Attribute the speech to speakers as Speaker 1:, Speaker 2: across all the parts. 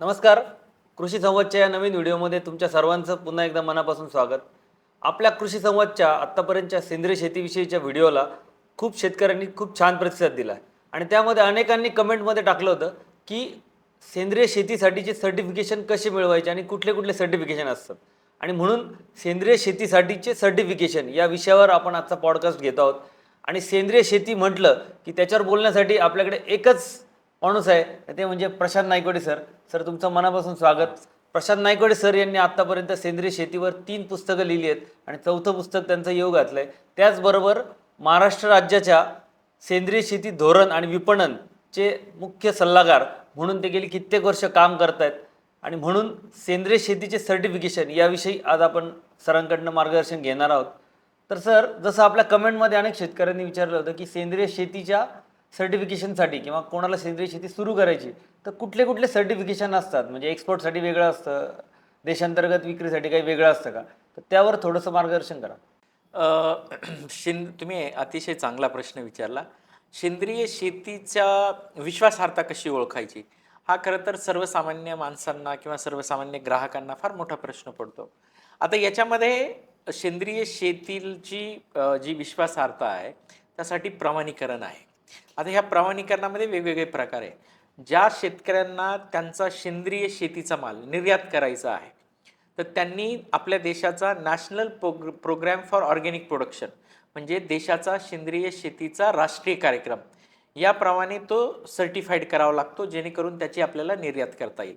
Speaker 1: नमस्कार. कृषी संवादच्या या नवीन व्हिडिओमध्ये तुमच्या सर्वांचं पुन्हा एकदा मनापासून स्वागत. आपल्या कृषी संवादच्या आत्तापर्यंतच्या सेंद्रिय शेतीविषयीच्या व्हिडिओला खूप शेतकऱ्यांनी खूप छान प्रतिसाद दिला आहे आणि त्यामध्ये अनेकांनी कमेंटमध्ये टाकलं होतं की सेंद्रिय शेतीसाठीचे सर्टिफिकेशन कसे मिळवायचे आणि कुठले कुठले सर्टिफिकेशन असतात. आणि म्हणून सेंद्रिय शेतीसाठीचे सर्टिफिकेशन या विषयावर आपण आजचा पॉडकास्ट घेत आहोत. आणि सेंद्रिय शेती म्हटलं की त्याच्यावर बोलण्यासाठी आपल्याकडे एकच माणूस आहे ते म्हणजे प्रशांत नायकोडे सर. सर तुमचं मनापासून स्वागत. प्रशांत नायकोडे सर यांनी आत्तापर्यंत सेंद्रिय शेतीवर तीन पुस्तकं लिहिली आहेत आणि चौथं पुस्तक त्यांचं योग घातलं आहे त्याचबरोबर महाराष्ट्र राज्याच्या सेंद्रिय शेती धोरण आणि विपणनचे मुख्य सल्लागार म्हणून ते गेली कित्येक वर्ष काम करत आहेत आणि म्हणून सेंद्रिय शेतीचे सर्टिफिकेशन याविषयी आज आपण सरांकडनं मार्गदर्शन घेणार आहोत. तर सर जसं आपल्या कमेंटमध्ये अनेक शेतकऱ्यांनी विचारलं होतं की सेंद्रिय शेतीच्या सर्टिफिकेशनसाठी किंवा कोणाला सेंद्रिय शेती सुरू करायची तर कुठले कुठले सर्टिफिकेशन असतात? म्हणजे एक्सपोर्टसाठी वेगळं असतं देशांतर्गत विक्रीसाठी काही वेगळं असतं का? तर त्यावर थोडंसं मार्गदर्शन करा.
Speaker 2: अ, शिंद तुम्ही अतिशय चांगला प्रश्न विचारला. सेंद्रिय शेतीच्या विश्वासार्हता कशी ओळखायची? हा खरं तर सर्वसामान्य माणसांना किंवा सर्वसामान्य ग्राहकांना फार मोठा प्रश्न पडतो. आता याच्यामध्ये सेंद्रिय शेतीची जी विश्वासार्हता आहे त्यासाठी प्रमाणीकरण आहे. आता ह्या प्रमाणीकरणामध्ये वेगवेगळे प्रकार आहे ज्या शेतकऱ्यांना त्यांचा सेंद्रिय शेतीचा माल निर्यात करायचा आहे तर त्यांनी आपल्या देशाचा national progr program for organic production म्हणजे देशाचा सेंद्रिय शेतीचा राष्ट्रीय कार्यक्रम याप्रमाणे तो सर्टिफाईड करावा लागतो जेणेकरून त्याची आपल्याला निर्यात करता येईल.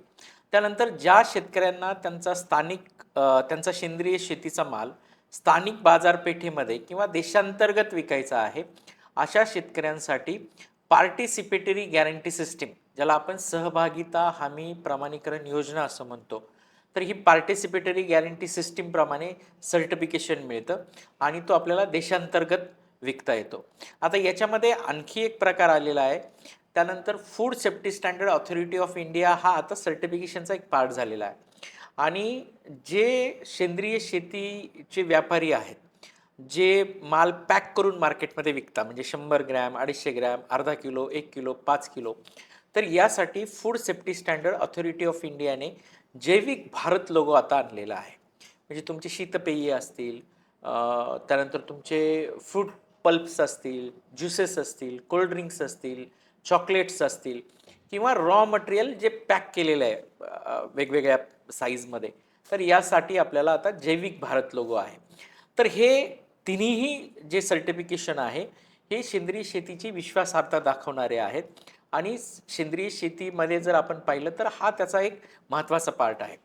Speaker 2: त्यानंतर ज्या शेतकऱ्यांना त्यांचा स्थानिक त्यांचा सेंद्रिय शेतीचा माल स्थानिक बाजारपेठेमध्ये किंवा देशांतर्गत विकायचा आहे अशा शेतकऱ्यांसाठी पार्टिसिपेटरी गॅरंटी सिस्टीम ज्याला आपण सहभागिता हमी प्रमाणीकरण योजना असं म्हणतो. तर ही पार्टिसिपेटरी गॅरंटी सिस्टीमप्रमाणे सर्टिफिकेशन मिळतं आणि तो आपल्याला देशांतर्गत विकता येतो. आता याच्यामध्ये आणखी एक प्रकार आलेला आहे. त्यानंतर food safety standard authority of India हा आता सर्टिफिकेशनचा एक पार्ट झालेला आहे. आणि जे सेंद्रिय शेतीचे व्यापारी आहेत जे माल पॅक करून मार्केटमध्ये विकता म्हणजे शंभर ग्रॅम अडीचशे ग्रॅम अर्धा किलो एक किलो पाच किलो तर यासाठी food safety standard authority of इंडियाने जैविक भारत लोगो आता आणलेला आहे. म्हणजे तुमचे शीतपेय असतील त्यानंतर तुमचे फ्रूट पल्प्स असतील ज्युसेस असतील कोल्ड ड्रिंक्स असतील चॉकलेट्स असतील किंवा रॉ मटेरियल जे पॅक केलेलं आहे वेगवेगळ्या साईजमध्ये तर यासाठी आपल्याला आता जैविक भारत लोगो आहे. तर हे तिन्हीही जे सर्टिफिकेशन आहे हे सेंद्रिय शेतीची विश्वासार्हता दाखवणारे आहेत. आणि सेंद्रिय शेतीमध्ये जर आपण पाहिलं तर हा त्याचा एक महत्त्वाचा पार्ट आहे.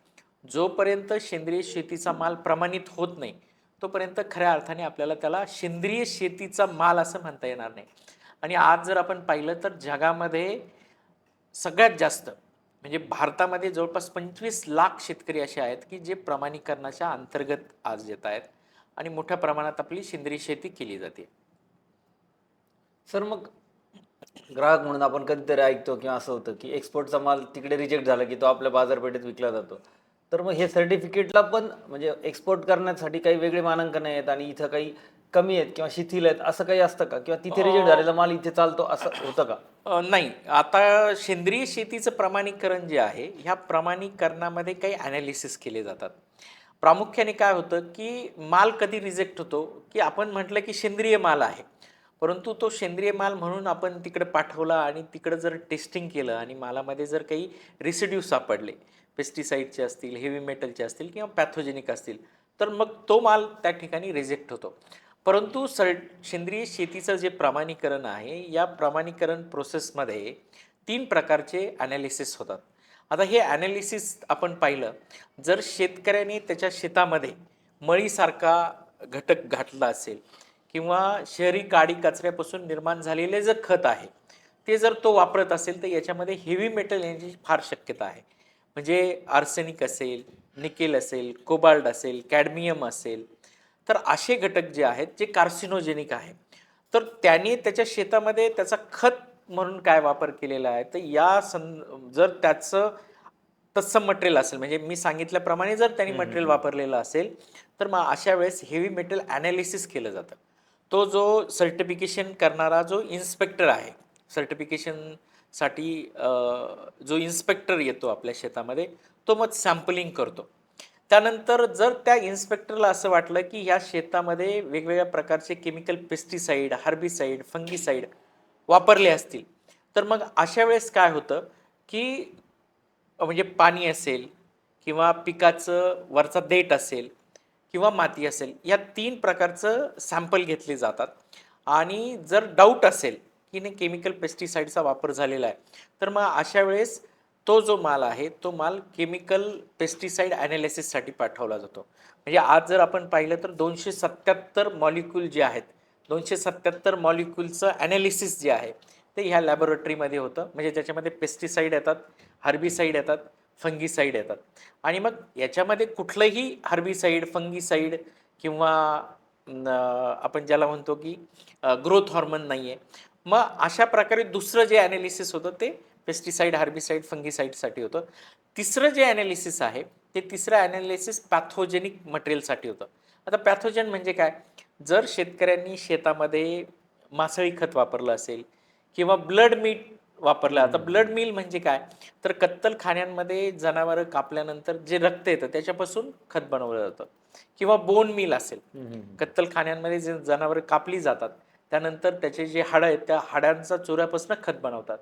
Speaker 2: जोपर्यंत सेंद्रिय शेतीचा माल प्रमाणित होत नाही तोपर्यंत खऱ्या अर्थाने आपल्याला त्याला सेंद्रिय शेतीचा माल असं म्हणता येणार नाही. आणि आज जर आपण पाहिलं तर जगामध्ये सगळ्यात जास्त म्हणजे भारतामध्ये जवळपास पंचवीस लाख शेतकरी असे आहेत की जे प्रमाणीकरणाच्या अंतर्गत आज येत आहेत. आणि मोठ्या प्रमाणात आपली सेंद्रिय शेती केली जाते.
Speaker 1: सर मग ग्राहक म्हणून आपण कधीतरी ऐकतो किंवा असं होतं की एक्सपोर्टचा माल तिकडे रिजेक्ट झाला की तो आपल्या बाजारपेठेत विकला जातो. तर मग हे सर्टिफिकेटला पण म्हणजे एक्सपोर्ट करण्यासाठी काही वेगळे मानांकन आहेत आणि इथं काही कमी आहेत किंवा शिथिल आहेत असं काही असतं का? किंवा तिथे रिजेक्ट झालेला माल इथे चालतो असं होतं का?
Speaker 2: नाही. आता सेंद्रिय शेतीचं प्रमाणीकरण जे आहे ह्या प्रमाणीकरणामध्ये काही ॲनालिसिस केले जातात. प्रामुख्याने काय होतं की माल कधी रिजेक्ट होतो? की आपण म्हटलं की सेंद्रिय माल आहे. परंतु तो सेंद्रिय माल म्हणून आपण तिकडे पाठवला आणि तिकडं जर टेस्टिंग केलं आणि मालामध्ये जर काही रेसिड्यू सापडले पेस्टिसाईडचे असतील हेवी मेटलचे असतील किंवा पॅथोजेनिक असतील तर मग तो माल त्या ठिकाणी रिजेक्ट होतो. परंतु सर सेंद्रिय शेतीचं जे प्रमाणीकरण आहे या प्रमाणीकरण प्रोसेसमध्ये तीन प्रकारचे ॲनालिसिस होतात. आता हे ॲनालिसिस आपण पाहिलं. जर शेतकऱ्याने त्याच्या शेतामध्ये मळीसारखा घटक घातला असेल किंवा शहरी काडी कचऱ्यापासून निर्माण झालेले जे खत आहे ते जर तो वापरत असेल तर याच्यामध्ये हेवी मेटल येण्याची फार शक्यता आहे. म्हणजे आर्सेनिक असेल निकेल असेल कोबाल्ट असेल कॅडमियम असेल. तर असे घटक जे आहेत जे कार्सिनोजेनिक आहे तर त्याने त्याच्या शेतामध्ये त्याचा खत म्हणून काय वापर केलेला आहे तर या सं जर त्याचं तत्सम मटेरियल असेल म्हणजे मी सांगितल्याप्रमाणे जर त्यांनी मटेरियल वापरलेलं असेल तर मग अशा वेळेस हेवी मेटल ॲनालिसिस केलं जातं. तो जो सर्टिफिकेशन करणारा जो इन्स्पेक्टर आहे सर्टिफिकेशनसाठी अं, जो इन्स्पेक्टर येतो आपल्या शेतामध्ये तो मग सॅम्पलिंग करतो. त्यानंतर जर त्या इन्स्पेक्टरला असं वाटलं की ह्या शेतामध्ये वेगवेगळ्या प्रकारचे केमिकल पेस्टिसाईड हार्बिसाईड फंगिसाईड वापरले असतील. तर मग अशा वेळेस काय होतं की म्हणजे पाणी असेल किंवा पिकाचं वरचा देठ असेल किंवा माती असेल या तीन प्रकारचं सॅम्पल घेतले जातात. आणि जर डाऊट असेल की नाही केमिकल पेस्टिसाईडचा वापर झालेला आहे तर मग अशा वेळेस तो जो माल आहे तो माल केमिकल पेस्टिसाईड ॲनालिसिससाठी पाठवला जातो. म्हणजे आज जर आपण पाहिलं तर दोनशे सत्याहत्तर मॉलिक्यूल जे आहेत दोनशे सत्याहत्तर मॉलिक्यूलचं ॲनालिसिस जे आहे ते ह्या लॅबोरेटरीमध्ये होतं. म्हणजे ज्याच्यामध्ये पेस्टिसाईड येतात हार्बिसाईड येतात फंगिसाईड येतात. आणि मग याच्यामध्ये कुठलंही हर्बिसाईड फंगिसाईड किंवा आपण ज्याला म्हणतो की ग्रोथ हॉर्मोन नाही आहे मग अशा प्रकारे दुसरं जे ॲनालिसिस होतं ते पेस्टिसाईड हार्बिसाईड फंगिसाईडसाठी होतं. तिसरं जे ॲनालिसिस आहे ते तिसरं ॲनालिसिस पॅथोजेनिक मटेरियलसाठी होतं. आता पॅथोजन म्हणजे काय? जर शेतकऱ्यांनी शेतामध्ये मासळी खत वापरलं असेल किंवा ब्लड मीट वापरलं आता ब्लड मिल म्हणजे काय? तर कत्तल खाण्यांमध्ये जनावरं कापल्यानंतर जे रक्त येतं त्याच्यापासून खत बनवलं जातं. किंवा बोन मिल असेल. कत्तल खाण्यांमध्ये जे जनावरं कापली जातात त्यानंतर त्याचे जे हाडं आहेत त्या हाडांचा चुऱ्यापासून खत बनवतात.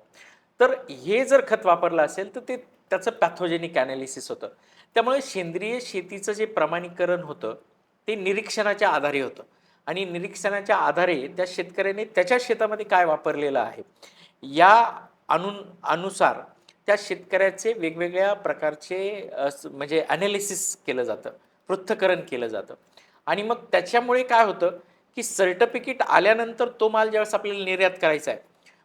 Speaker 2: तर हे जर खत वापरलं असेल तर ते त्याचं पॅथोजेनिक ॲनालिसिस होतं. त्यामुळे सेंद्रिय शेतीचं जे प्रमाणीकरण होतं ते निरीक्षणाच्या आधारे होतं. आणि निरीक्षणाच्या आधारे त्या शेतकऱ्याने त्याच्या शेतामध्ये काय वापरलेलं आहे? या अनु अनुसार त्या शेतकऱ्याचे वेगवेगळ्या प्रकारचे म्हणजे ॲनालिसिस केलं जातं पृथ्थकरण केलं जातं. आणि मग त्याच्यामुळे काय होतं की सर्टिफिकेट आल्यानंतर तो माल ज्यावेळेस आपल्याला निर्यात करायचा आहे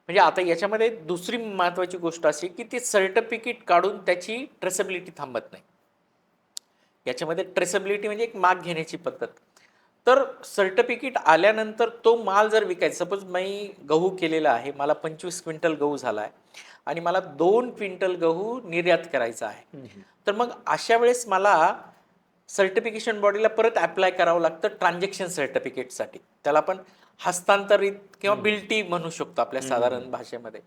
Speaker 2: म्हणजे आता याच्यामध्ये दुसरी महत्त्वाची गोष्ट अशी की ते सर्टिफिकेट काढून त्याची ट्रेसेबिलिटी थांबत नाही. याच्यामध्ये ट्रेसेबिलिटी म्हणजे एक माग घेण्याची पद्धत. तर सर्टिफिकेट आल्यानंतर तो माल जर विकायचा सपोज मी गहू केलेला आहे मला पंचवीस क्विंटल गहू झाला आहे आणि मला दोन क्विंटल गहू निर्यात करायचा आहे तर मग अशा वेळेस मला सर्टिफिकेशन बॉडीला परत अप्लाय करावं लागतं ट्रान्झॅक्शन सर्टिफिकेटसाठी त्याला आपण हस्तांतरित किंवा बिल्टी म्हणू शकतो आपल्या साधारण भाषेमध्ये.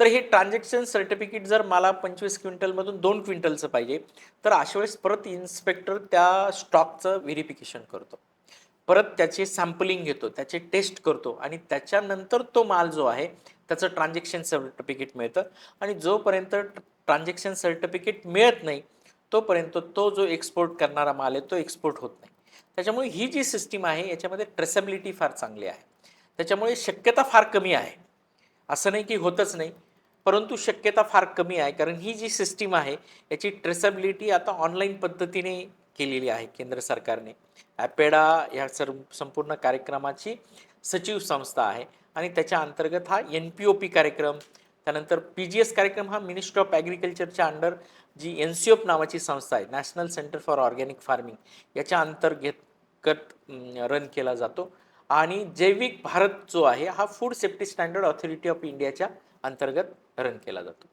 Speaker 2: तर हे ट्रान्झॅक्शन सर्टिफिकेट जर मला पंचवीस क्विंटलमधून दोन क्विंटलचं पाहिजे तर अशा वेळेस परत इन्स्पेक्टर त्या स्टॉकचं व्हेरिफिकेशन करतो. परत त्याचे सॅम्पलिंग घेतो त्याचे टेस्ट करतो आणि त्याच्यानंतर तो माल जो आहे त्याचं ट्रान्झॅक्शन सर्टिफिकेट मिळतं. आणि जोपर्यंत ट्रान्झॅक्शन सर्टिफिकेट मिळत नाही तोपर्यंत तो जो एक्सपोर्ट करणारा माल आहे तो एक्सपोर्ट होत नाही. त्याच्यामुळे ही जी सिस्टीम आहे याच्यामध्ये ट्रेसेबिलिटी फार चांगली आहे. त्याच्यामुळे शक्यता फार कमी आहे. असं नाही की होतच नाही परंतु शक्यता फार कमी आहे. कारण ही जी सिस्टीम आहे याची ट्रेसेबिलिटी आता ऑनलाईन पद्धतीने केलेली आहे केंद्र सरकारने. ॲपेडा ह्या सर संपूर्ण कार्यक्रमाची सचिव संस्था आहे आणि त्याच्या अंतर्गत हा एन पी ओ पी कार्यक्रम त्यानंतर पी जी एस कार्यक्रम हा ministry of ॲग्रिकल्चरच्या under G N C O F नावाची संस्था आहे national centre for organic farming याच्या अंतर्गत रन केला जातो. आणि जैविक भारत जो आहे हा food safety standard authority of इंडियाच्या अंतर्गत रन केला जातो.